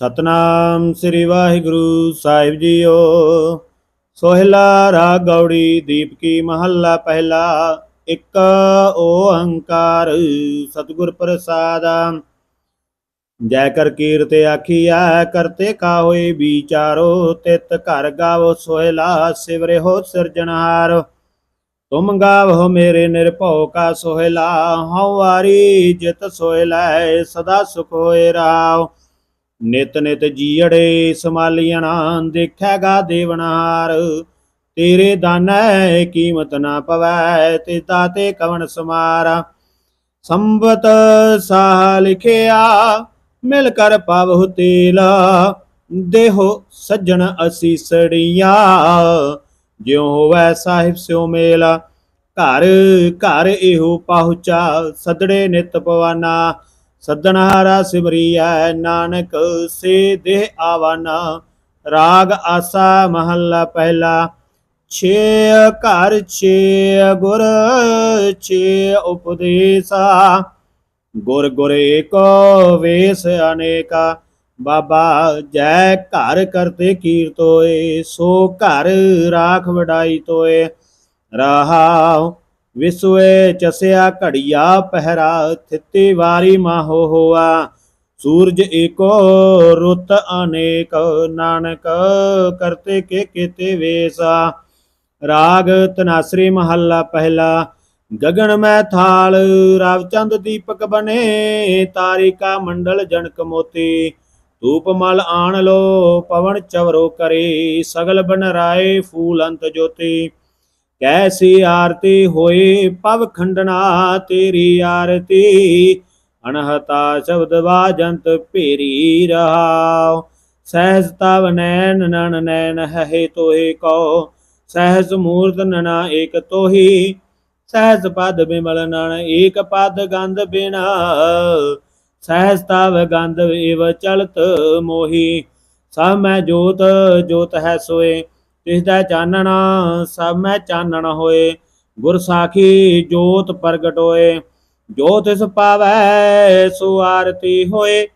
ਸਤਨਾਮ ਸ੍ਰੀ ਵਾਹਿਗੁਰੂ ਸਾਹਿਬ ਜੀਓ। ਸੋਹਿਲਾ ਰਾਗ ਗੌੜੀ ਦੀਪਕੀ ਮਹੱਲਾ ਪਹਿਲਾ, ਇੱਕ ਓੰਕਾਰ ਸਤਿਗੁਰ ਪ੍ਰਸਾਦ। ਜੈ ਕਰ ਕੀਰਤ ਆਖੀਐ ਕਰਤੇ ਕਾ ਹੋਏ ਵਿਚਾਰੋ, ਤਿਤ ਘਰ ਗਾਵੋ ਸੋਹਿਲਾ ਸਿਵਰੇ ਹੋ ਸਿਰਜਣਹਾਰ। ਤੁਮ ਗਾਵੋ ਮੇਰੇ ਨਿਰਭਉ ਕਾ ਸੋਹਿਲਾ, ਹਉ ਵਾਰੀ ਜਿਤ ਸੋਹਿਲਾ ਸਦਾ ਸੁਖ ਹੋਏ ਰਾਵ ਨਿਤ ਨਿਤ ਜੀੜੇ ਸਮਾਲੀਆਂ ਦੇਖੈਗਾ ਦੇਵਨਾਰ। ਤੇਰੇ ਦਾਨੈ ਕੀਮਤ ਨਾ ਪਵੈ, ਤੇ ਤਾਤੇ ਕਵਣ ਸਮਾਰਾ। ਸੰਬਤ ਸਾਹ ਲਿਖਿਆ, ਮਿਲ ਕਰ ਪਾਵਹੁ ਤੇਲਾ। ਦੇਹੋ ਸੱਜਣ ਅਸੀਸੜੀਆਂ ਜਿਉ ਹੋਵੈ ਸਾਹਿਬ ਸਿਉ ਮੇਲਾ। ਘਰ ਘਰ ਇਹੋ ਪਹੁੰਚਾ, ਸਦੜੇ ਨਿਤ ਪਵਾਨਾ। ਸੱਦਣਹਾਰਾ ਸਿਮਰੀਐ, ਨਾਨਕ ਸੇ ਦੇਹ ਆਵਾਨਾ। ਰਾਗ ਆਸਾ ਮਹੱਲਾ ਪਹਿਲਾ। ਛੇ ਘਰ, ਛੇ ਗੁਰ, ਛੇ ਉਪਦੇਸਾ। ਗੁਰ ਗੁਰ ਏਕੋ ਵੇਸ ਅਨੇਕਾ। ਬਾਬਾ ਜੈ ਘਰ ਕਰਤੇ ਕੀਰਤੋਏ, ਸੋ ਘਰ ਰਾਖ ਵਡਾਈ ਤੋਏ। ਰਹਾਉ ਵਿਸਵੇ ਚਸਿਆ ਘੜੀਆ ਪਹਿਰਾ, ਥਿੱਤੀ ਵਾਰੀ ਮਾਹੋ ਹੋਆ। ਸੂਰਜ ਏਕੋ ਰੁੱਤ ਅਨੇਕ, ਨਾਨਕ ਕਰਤੇ ਕੇ ਕੀਤੇ ਵੇਸਾ। ਰਾਗ ਤਨਾਸਰੀ ਮਹੱਲਾ ਪਹਿਲਾ, ਗਗਨ ਮੈਂ ਥਾਲ ਰਵਚੰਦ ਦੀਪਕ ਬਨੇ, ਤਾਰਿਕਾ ਮੰਡਲ ਜਨਕ ਮੋਤੀ। ਧੂਪ ਮਲ ਆਣ ਲੋ, ਪਵਨ ਚਵਰੋ ਕਰੇ, ਸਗਲ ਬਨ ਰਾਏ ਫੂਲ ਅੰਤ ਜੋਤੀ। ਕੈਸੀ ਆਰਤੀ ਹੋਏ ਪਵ ਖੰਡਨਾ ਤੇਰੀ ਆਰਤੀ। ਅਨਹਤਾ ਸ਼ਬਦ ਵਾਜੰਤ ਭੇਰੀ ਰਹਾਉ। ਸਹਿਜ ਤਵ ਨੈਣ ਨਨ ਨੈਣ ਹੈ ਤੋਹੇ ਕੋ ਸਹਿਜ ਮੂਰਤ ਨਨਾ ਏਕ ਤੋਹੀ। ਸਹਿਜ ਪਦ ਬਿਮਲ ਨਨ ਏਕ ਪਦ ਗੰਧ ਬਿਨਾ। ਸਹਿਜ ਤਵ ਗੰਧ ਏਵ ਚਲਤ ਮੋਹੀ। ਸਭ ਮੈਂ ਜੋਤ ਜੋਤ ਹੈ ਸੋਏ। ਤਿਸ ਦਾ ਚਾਨਣਾ, ਸਭ ਮੈਂ ਚਾਨਣ ਹੋਏ। ਗੁਰ ਸਾਖੀ ਜੋਤ ਪ੍ਰਗਟ ਹੋਏ। ਜੋ ਤਿਸ ਪਾਵੈ, ਸੋ ਆਰਤੀ ਹੋਏ।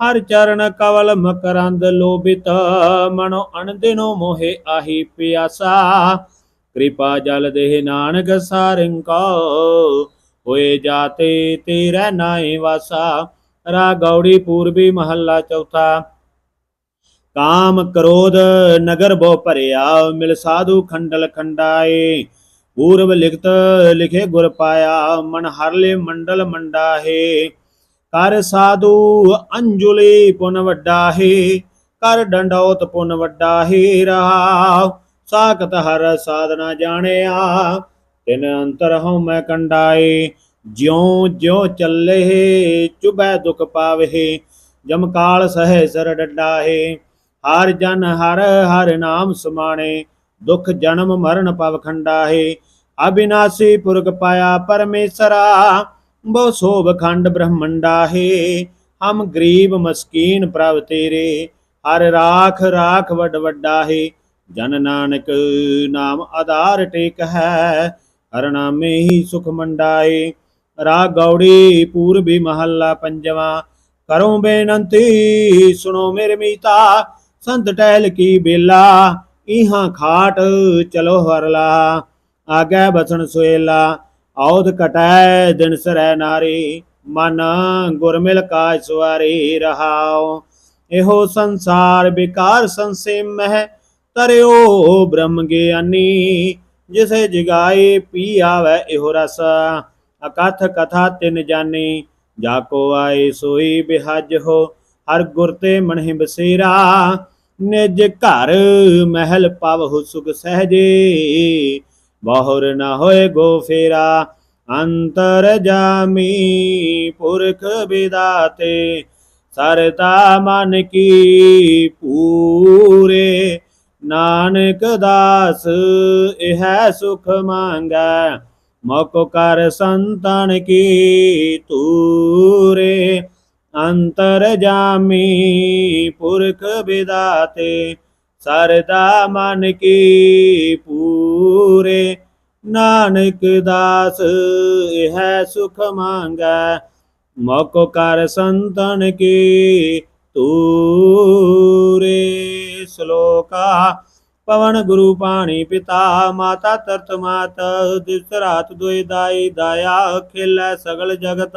ਹਰ ਚਰਨ ਕਵਲ ਮਕਰੰਦ ਲੋਭਿਤ। ਮਨੋ ਅਣਦਿਨੋ ਮੋਹਿ ਆਹੀ ਪਿਆਸਾ। ਕਿਰਪਾ ਜਲ ਦੇਹ ਨਾਨਕ ਸਾਰਿੰਕਾ ਹੋਏ ਜਾਤੇ ਤੇਰਾ ਨਾਏ ਵਾਸਾ। ਰਾ ਗੌੜੀ ਪੂਰਬੀ ਮਹੱਲਾ ਚੌਥਾ। ਕਾਮ ਕ੍ਰੋਧ ਨਗਰ ਬੋ ਭਰਿਆ, ਮਿਲ ਸਾਧੂ ਖੰਡਲ ਖੰਡਾਏ। ਪੂਰਬ ਲਿਖਤ ਲਿਖੇ ਗੁਰ ਪਾਇਆ, ਮਨ ਹਰਲੇ ਮੰਡਲ ਮੰਡਾਹੇ। ਕਰ ਸਾਧੂ ਅੰਜੁਲੀ ਪੁਨ ਵੱਡਾ ਕਰ ਡੰਡੌਤ ਪੁਨ ਵੱਡਾ ਹੈ ਸਾਖਤ ਹਰ ਸਾਧਨਾ ਜਾਣਿਆ, ਤਿਨ ਅੰਤਰ ਹਉ ਮੈਂ ਕੰਡਾਏ। ਜਿਉ ਜਿਉ ਚੱਲੇ, ਚੁਬੈ ਦੁਖ ਪਾਵੇ ਜਮਕਾਲ ਸਹਿ ਸਰ ਡੰਡਾਹੇ। ਹਰ ਜਨ ਹਰ ਹਰ ਨਾਮ ਸਮਾਣੇ, ਦੁਖ ਜਨਮ ਮਰਨ ਪਵ ਖੰਡਾਹੇ। ਅਬਿਨਾਸੀ ਪੁਰਖ ਪਾਇਆ ਪਰਮੇਸ਼ਰਾ ਬੋ ਸੋਭ ਖੰਡ ਬ੍ਰਹਮੰਡਾ ਹੈ ਹਮ ਗਰੀਬ ਮਸਕੀਨ ਪ੍ਰਭ ਤੇਰੇ, ਹਰ ਰਾਖ ਰਾਖ ਵੱਡ ਵੱਡਾ ਹੈ ਜਨ ਨਾਨਕ ਨਾਮ ਆਧਾਰ ਟੇਕ ਹੈ, ਹਰ ਨਾਮੇ ਹੀ ਸੁਖ ਮੰਡਾਏ ਰਾ ਗੌੜੀ ਪੂਰਬੀ ਮਹੱਲਾ ਪੰਜਵਾ, ਕਰੋ ਬੇਨੰਤੀ, ਸੁਣੋ ਮੇਰੇ ਮੀਤਾ। ਸੰਤ ਟਹਿਲ ਕੀ ਬੇਲਾ ਇਹਾਂ ਖਾਟ ਚਲੋ ਹਰਲਾ। ਆਗੇ ਬਸਣ ਸੁਏਲਾ ਔਦ ਕਟੈ ਦਿਨ ਸਰੈ ਨਾਰੀ, ਮਨ ਗੁਰ ਕਾਜ ਸਵਾਰੀ ਰਹਾਉ। ਇਹੋ ਸੰਸਾਰ ਵਿਕਾਰ ਸੰਸੇਮ ਹੈ, ਤਰਿਓ ਬ੍ਰਹਮ ਗਿਆਨੀ, ਜਿਸੇ ਜਗਾਏ ਪੀ ਆਵੈ ਇਹੋ ਰਸ। ਅਕਥ ਕਥਾ ਤਿਨ ਜਾਣੀ ਜਾ ਕੋ ਆਏ ਸੋਈ ਬਿਹਜ ਹੋ, ਹਰ ਗੁਰ ਤੇ ਮਨਹਿ ਬਸੇਰਾ। ਨਿਜ ਘਰ ਮਹਿਲ ਪਵਹੁ ਸੁਖ ਸਹਜੇ। ਬਾਹਰ ਨਾ ਹੋਏ ਗੋ ਫੇਰਾ, ਅੰਤਰ ਜਾਮੀ ਪੁਰਖ ਵਿਦਾਤੇ। ਸਰਤਾ ਮਨ ਕੀ ਪੂਰੇ, ਨਾਨਕ ਦਾਸ, ਇਹ ਸੁਖ ਮੰਗੈ। ਮੋਕੋ ਕਰ ਸੰਤਨ ਕੀ ਤੂਰੇ ਅੰਤਰ ਜਾਮੀ ਪੁਰਖ ਵਿਦਾਤੇ, ਸਰਦਾ ਮਨ ਕੀ ਪੂਰੇ। ਨਾਨਕ ਦਾਸ, ਇਹ ਸੁਖ ਮੰਗੈ ਮੋਕੋ ਕਰ ਸੰਤਨ ਕੀ ਤੂਰੇ ਸ਼ਲੋਕਾ, ਪਵਨ ਗੁਰੂ ਪਾਣੀ ਪਿਤਾ, ਮਾਤਾ ਤਰਤ ਮਾਤ ਦਿਸ ਰਾਤ ਦੁਇ ਦਾਈ ਦਾਇਆ, ਖੇਲੇ ਸਗਲ ਜਗਤ।